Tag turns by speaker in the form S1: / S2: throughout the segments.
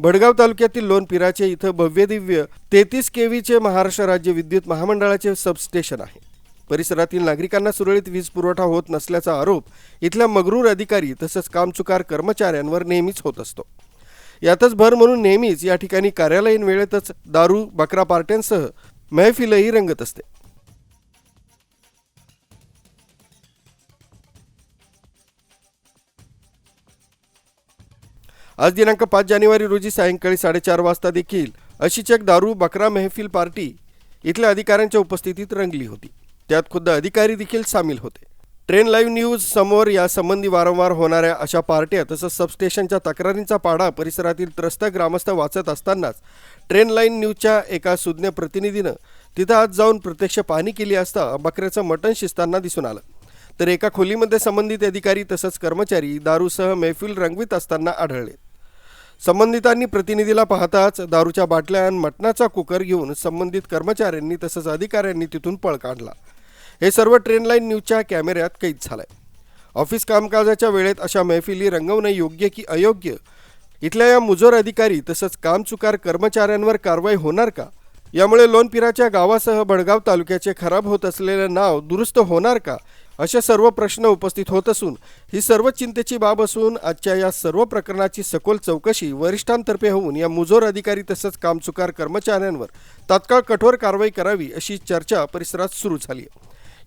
S1: भडगाव तालुक्यातील लोणपिराचे इथं भव्यदिव्य तेहतीस केव्हीचे महाराष्ट्र राज्य विद्युत महामंडळाचे सबस्टेशन आहे. परिसरातील नागरिकांना सुरळीत वीज पुरवठा होत नसल्याचा आरोप इथल्या मगरूर अधिकारी तसंच कामचुकार कर्मचाऱ्यांवर नेहमीच होत असतो. यातच भर म्हणून नेहमीच या ठिकाणी कार्यालयीन वेळेतच दारू बकरा पार्ट्यांसह मैफिलही रंगत असते. आज दिनांक पाच जानेवारी रोजी सायंकाळी साडेचार वाजता देखील अशीच एक दारू बकरा मेहफिल पार्टी इथल्या अधिकाऱ्यांच्या उपस्थितीत रंगली होती. त्यात खुद्द अधिकारी देखील सामील होते. ट्रेन लाईव्ह न्यूज समोर यासंबंधी वारंवार होणाऱ्या अशा पार्ट्या तसंच सबस्टेशनच्या तक्रारींचा पाडा परिसरातील त्रस्त ग्रामस्थ वाचत असतानाच ट्रेन लाईन न्यूजच्या एका सुज्ञ प्रतिनिधीनं तिथं आज जाऊन प्रत्यक्ष पाहणी केली असता बकऱ्याचं मटण शिजताना दिसून आलं. तर एका खोलीमध्ये संबंधित अधिकारी तसंच कर्मचारी दारूसह मैफिल रंगवीत असताना आढळले. संबंधितांनी प्रतिनिधीला पाहताच दारूच्या बाटल्या आणि मटणाचा कुकर घेऊन संबंधित कर्मचाऱ्यांनी तसंच अधिकाऱ्यांनी तिथून पळ काढला. हे सर्व ट्रेन लाईन न्यूजच्या कॅमेऱ्यात कैद झालंय. ऑफिस कामकाजाच्या वेळेत अशा मैफिली रंगवणं योग्य की अयोग्य? इथल्या या मुजोर अधिकारी तसंच कामचुकार कर्मचाऱ्यांवर कारवाई होणार का? यामुळे लोणपिराच्या गावासह बडगाव तालुक्याचे खराब होत असलेलं नाव दुरुस्त होणार का? असे सर्व प्रश्न उपस्थित होत असून ही सर्व चिंतेची बाब असून आजच्या या सर्व प्रकरणाची सखोल चौकशी वरिष्ठांतर्फे होऊन या मुजोर अधिकारी तसंच कामचुकार कर्मचाऱ्यांवर तात्काळ कठोर कारवाई करावी अशी चर्चा परिसरात सुरू झाली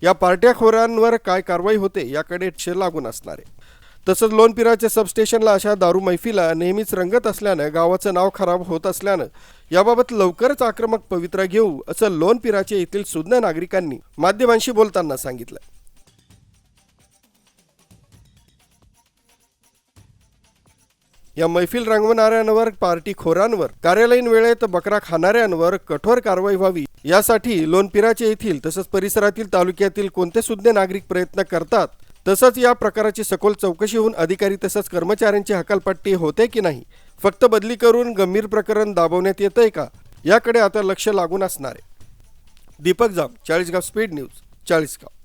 S1: या पार्ट्याखोरांवर काय कारवाई होते याकडे लक्ष लागून असणार आहे. तसंच लोणपिराच्या सबस्टेशनला अशा दारू मैफिला नेहमीच रंगत असल्यानं गावाचं नाव खराब होत असल्यानं याबाबत लवकरच आक्रमक पवित्रा घेऊ असं लोणपिराचे येथील सुज्ञ नागरिकांनी माध्यमांशी बोलताना सांगितलं. या मैफिल रंगवणाऱ्यांवर पार्टी खोरांवर कार्यालयीन वेळेत बकरा खाणाऱ्यांवर कठोर कारवाई व्हावी. यासाठी लोणपिराचे येथील तसंच परिसरातील तालुक्यातील कोणते सुज्ञ नागरिक प्रयत्न करतात तसंच या प्रकाराची सखोल चौकशी होऊन अधिकारी तसंच कर्मचाऱ्यांची हकालपट्टी होते की नाही फक्त बदली करून गंभीर प्रकरण दाबवण्यात येतंय का याकडे आता लक्ष लागून असणार आहे. Deepak Jam Chalisgaon speed news Chalisgaon.